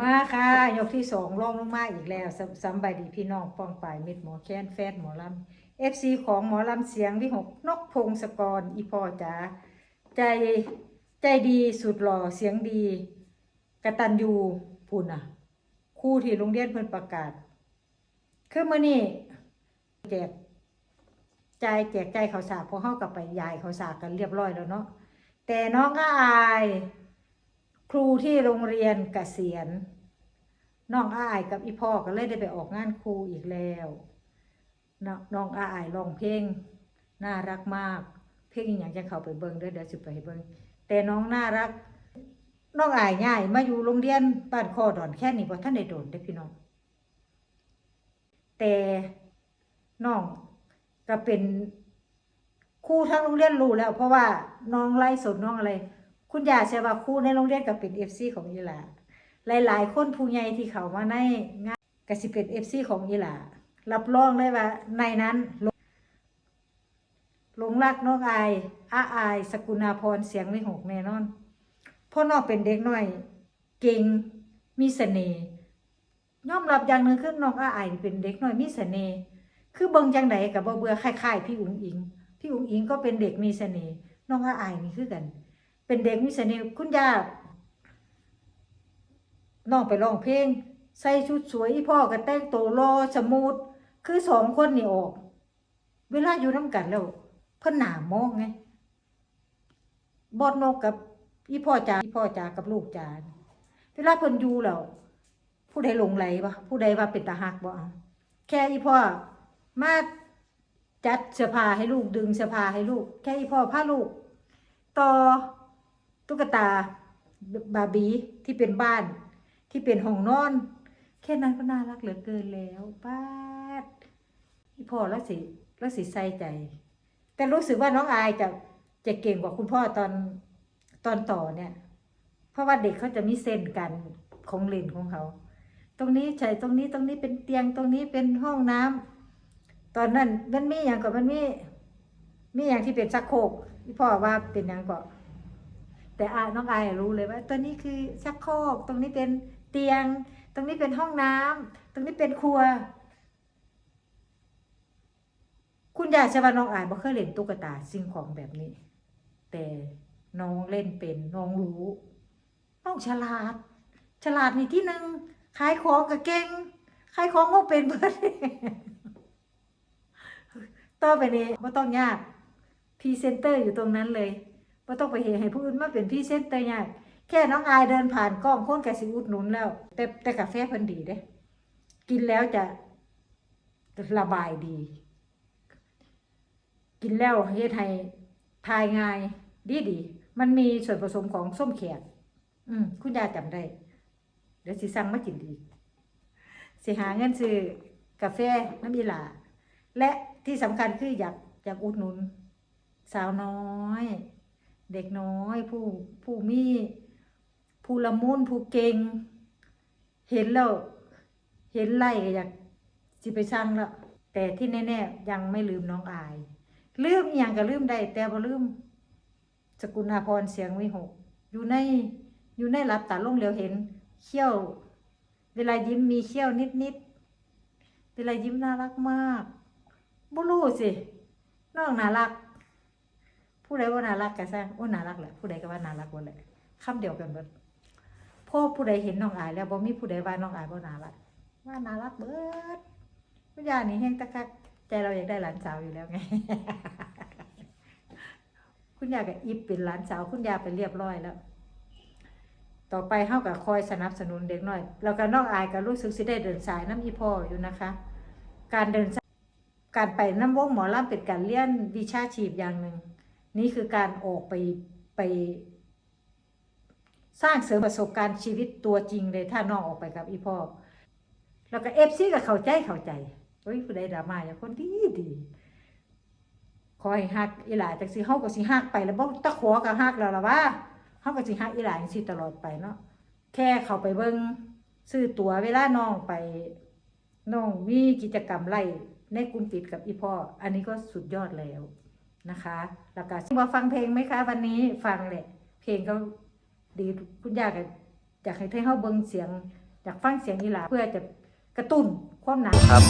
มาค่ะ ยกที่สองลองลงมาอีกแล้วสสำบายดีพี่น้องป้องปลายมิดหมอแค้นแฟนหมอลำเอฟซีของหมอลำเสียงวิหกนกพงศกรอีพ่อจ๋าใจใจดีสุดหล่อเสียงดี กระตันยูพูนอะครู่ที่โรงเรียนเพิ่นประกาศคือมื่อนี้แจกใจแจกใจเขาสาพอเข้ากับไปยายเขาสากันเรียบร้อยแล้วเนาะแต่น้องก็อาย ครูที่โรงเรียนเกษียณน้องอายกับอีพ่อก็เลยได้ไปออกงานครูอีกแล้วนน้องอายร้องเพลงน่ารักมาก เพลงอย่างจะเข้าไปเบิ่งเด้อเดี๋ยวสิไปเบิ่งแต่น้องน่ารักน้องอายง่าย มาอยู่โรงเรียนบ้านคอดอนแค่นี้บ่ท่านได้โดนได้พี่น้อง แต่น้องก็เป็นครูทั้งโรงเรียนรู้แล้ว เพราะว่าน้องไล่สดน้องอะไร คุณยาเชื่อว่าครูในโรงเรียนก็เป็นเอฟซีของยีหลาหลาย ๆ คนผู้ใหญ่ที่เขามาในงานก็สิเป็นเอฟซีของยีหลารับรองเลยว่าในนั้นหลงหลงรักน้องอายอาอาย สกุณาพรเสียงไม่หกแน่นอนพ่อนองเป็นเด็กน้อย เก่งมีเสน่ห์ยอมรับอย่างหนึ่งคือน้องอาอายเป็นเด็กน้อยมีเสน่ห์คือเบิ่งจังไดกับบ่เบื่อคล้ายๆพี่อุ๋งอิง พี่อุ๋งอิงก็เป็นเด็กมีเสน่ห์น้องอาอายนี่คือกัน เป็นเด็กมีเสน่ห์คุณย่าน้องไปร้องเพลง ใส่ชุดสวยพ่อก็แต่งตัวรอสมูทคือสองคนนี่ออก เวลาอยู่น้ำกันแล้วเพิ่อนหนามองไงบอดนกกับอีพ่อจ๋าอีพ่อจ๋ากับลูกจ๋าเวลาเพิ่นอยู่แล้วผู้ใดหลงไหลบ่ผู้ใดว่าเป็นตาหักบ่เอาแค่อีพ่อมาจัดเสื้อผ้าให้ลูกดึงเสื้อผ้าให้ลูก แค่อีพ่อพาลูก ต่อ ตุ๊กตาบาร์บี้ที่เป็นบ้านที่เป็นห้องนอน แค่นั้นก็น่ารักเหลือเกินแล้วป้าดพ่อแล้วสิแล้วสิใส่ใจ แต่รู้สึกว่าน้องอายจะจะเก่งกว่าคุณพ่อตอนตอนต่อเนี่ย เพราะว่าเด็กเขาจะมีเส้นกันของเล่นของเขา ตรงนี้ใช่ตรงนี้ตรงนี้เป็นเตียงตรงนี้เป็นห้องน้ำตอนนั้นมันมีอย่างกับมันมีมีอย่างที่เป็นชักโครกพี่พ่อว่าเป็นอย่างก็ แต่อาน้องอายรู้เลยว่าตัวนี้คือชักโครกตรงนี้เป็นเตียง ตรงนี้เป็นห้องน้ำตรงนี้เป็นครัว คุณยายชวาน้องอายบ่เคยเล่นตุ๊กตาสิ่งของแบบนี้ แต่น้องเล่นเป็นน้องรู้น้องฉลาด ฉลาดนี่ที่หนึ่งขายของก็เก่งขายของก็เป็นเบิดต่อไปนี้ไม่ต้องยากพรีเซนเตอร์อยู่ตรงนั้นเลย ไม่ต้องไปเห็นให้ผู้อื่นมาเป็นพรีเซนเตอร์ยากแค่น้องอายเดินผ่านกล้องคนกสิอุดหนุนแล้ว แต่แต่กาแฟเพิ่นดีเด้ กินแล้วจะระบายดี กินแล้วเฮ็ดให้ทายง่ายดีดี มันมีส่วนผสมของส้มแขกอืมคุณยายจำได้ เดี๋ยวสิสั่งมากินอีกสิหาเงินซื้อกาแฟน้ำยีหลา และที่สำคัญคืออยากอยากอุดหนุน สาวน้อย เด็กน้อย ผู้ผู้มีผู้ละมุนผู้เก่ง เห็นแล้ว เห็นไล่ก็อยากสิไปสั่งแล้วแต่ที่แน่ๆยังไม่ลืมน้องอาย ลืมอย่างก็ลืมได้ แต่บ่ลืมสกุณาพรเสียงวิหก อยู่ในอยู่ในรับตาลงเหลียวเห็นเขี้ยว เวลายิ้มมีเขี้ยวนิดๆเวลายิ้มน่ารักมากบ่รู้สิน้องน่ารัก ผู้ใดว่าน่ารักก็สร้างโอ้น่ารักแหละผู้ใดก็ว่าน่ารักหมดแหละคำเดียวกันเบิดพ่อผู้ใดเห็นน้องอายแล้วบ่มีผู้ใดว่าน้องอายบ่น่ารักว่าน่ารักเบิดคุณยานี่แห้งตะคักใจเราอยากได้หลานสาวอยู่แล้วไง คุณยากับอิบเป็นหลานสาว คุณยาไปเรียบร้อยแล้ว ต่อไปเฮากับคอยสนับสนุนเด็กหน้อยแล้วก็น้องอายก็รู้สึกสิได้เดินสายน้ำอีพ่ออยู่นะคะ การเดินสายการไปน้ำวงหมอลำเป็นการเลี้ยนวิชาชีพอย่างหนึ่ง นี่คือการออกไปไป สร้างเสริมประสบการณ์ชีวิตตัวจริงเลยถ้าน้องออกไปกับอีพ่อแล้วก็เอฟซีก็เข้าใจเข้าใจเฮ้ยผู้ใดดราม่าอย่างคนดีดีขอให้ฮักอีหลาจักสิเฮาก็สิฮักไปแล้วบ่ตะขอก็ฮักแล้วล่ะว่าเฮาก็สิฮักอีหลาจังซี่ตลอดไปเนาะแค่เข้าไปเบิ่งซื้อตั๋วเวลาน้องไปน้องมีกิจกรรมไล่ในกลุ่มปิดกับอีพ่อ อันนี้ก็สุดยอดแล้ว นะคะ แล้วก็มาฟังเพลงไหมคะ วันนี้ฟังเลยเพลงก็ดีคุณยากอยากให้เท่เฮาเบิ้งเสียง อยากฟังเสียงอีหลาเพื่อจะกระตุ้นความหนาครับ